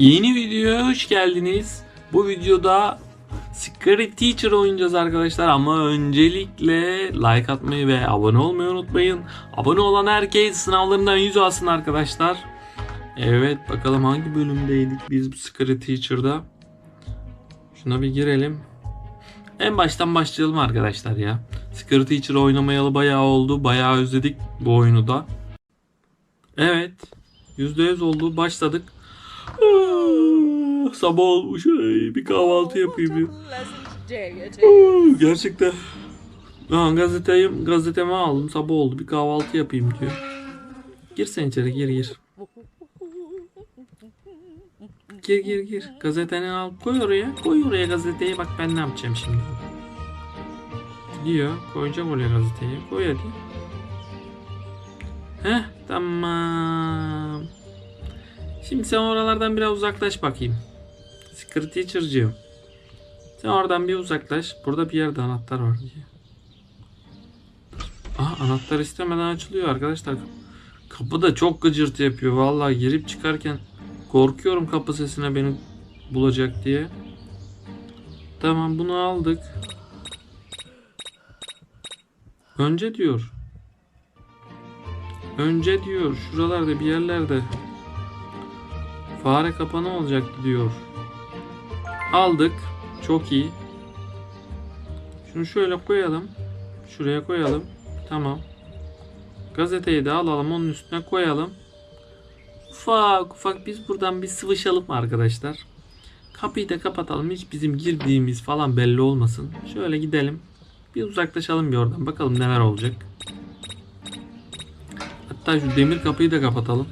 Yeni videoya hoş geldiniz. Bu videoda Secret Teacher oynayacağız arkadaşlar ama öncelikle like atmayı ve abone olmayı unutmayın. Abone olan herkes sınavlarından yüz alsın arkadaşlar. Evet bakalım hangi bölümdeydik biz bu Secret Teacher'da. Şuna bir girelim. En baştan başlayalım arkadaşlar ya. Secret Teacher oynamayalı bayağı oldu. Bayağı özledik bu oyunu da. Evet. %100 oldu. Başladık. Ah, Sabah olmuş. Ay, bir kahvaltı yapayım. Ah, Gerçekten. Ha, gazeteyim, gazetemi aldım. Sabah oldu. Bir kahvaltı yapayım diyor. Gir sen içeri gir gir. Gir gir gir. Gazeteni al. Koy oraya. Koy oraya gazeteyi. Bak ben ne yapacağım şimdi. Diyor. Koyacağım oraya gazeteyi. Koy hadi. Heh tamam. Şimdi sen oralardan biraz uzaklaş bakayım. Secret Teacher'cığım. Sen oradan bir uzaklaş. Burada bir yerde anahtar var diye. Aha anahtar istemeden açılıyor arkadaşlar. Kapı da çok gıcırtı yapıyor. Vallahi girip çıkarken korkuyorum kapı sesine beni bulacak diye. Tamam bunu aldık. Önce diyor. Önce diyor şuralarda bir yerlerde fare kapanı olacaktı diyor. Aldık. Çok iyi. Şunu şöyle koyalım. Şuraya koyalım. Tamam. Gazeteyi de alalım onun üstüne koyalım. Ufak ufak biz buradan bir sıvışalım arkadaşlar. Kapıyı da kapatalım. Hiç bizim girdiğimiz falan belli olmasın. Şöyle gidelim. Bir uzaklaşalım bir oradan. Bakalım neler olacak. Hatta şu demir kapıyı da kapatalım.